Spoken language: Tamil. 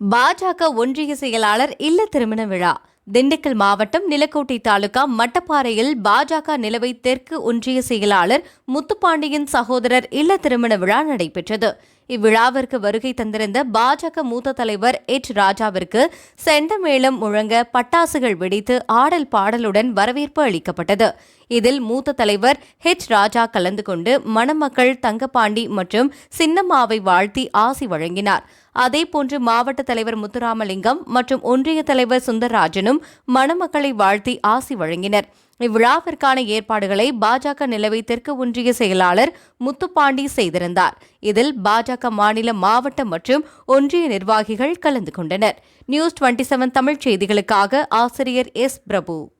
பாஜக ஒன்றிய செயலாளர் இல்ல திருமண விழா. திண்டுக்கல் மாவட்டம் நிலக்கோட்டை தாலுகா மட்டப்பாறையில் பாஜக நிலவை தெற்கு ஒன்றிய செயலாளர் முத்துப்பாண்டியன் சகோதரர் இல்ல திருமண விழா நடைபெற்றது. இவ்விழாவிற்கு வருகை தந்திருந்த பாஜக மூத்த தலைவர் எச். ராஜாவிற்கு செண்டமேளம் முழங்க பட்டாசுகள் வெடித்து ஆடல் பாடலுடன் வரவேற்பு அளிக்கப்பட்டது. இதில் மூத்த தலைவர் ஹெச் ராஜா கலந்து கொண்டு மணமக்கள் தங்கப்பாண்டி மற்றும் சின்னம்மாவை வாழ்த்தி ஆசி வழங்கினார். அதேபோன்று மாவட்ட தலைவர் முத்துராமலிங்கம் மற்றும் ஒன்றிய தலைவர் சுந்தரராஜனும் மணமக்களை வாழ்த்தி ஆசி வழங்கினர். இவ்விழாவிற்கான ஏற்பாடுகளை பாஜக நிலவை தெற்கு ஒன்றிய செயலாளர் முத்துப்பாண்டி செய்திருந்தார். இதில் பாஜக மாநில மாவட்ட மற்றும் ஒன்றிய நிர்வாகிகள் கலந்து கொண்டனர். நியூஸ் டுவெண்டி செவன் தமிழ் செய்திகளுக்காக ஆசிரியர் எஸ் பிரபு.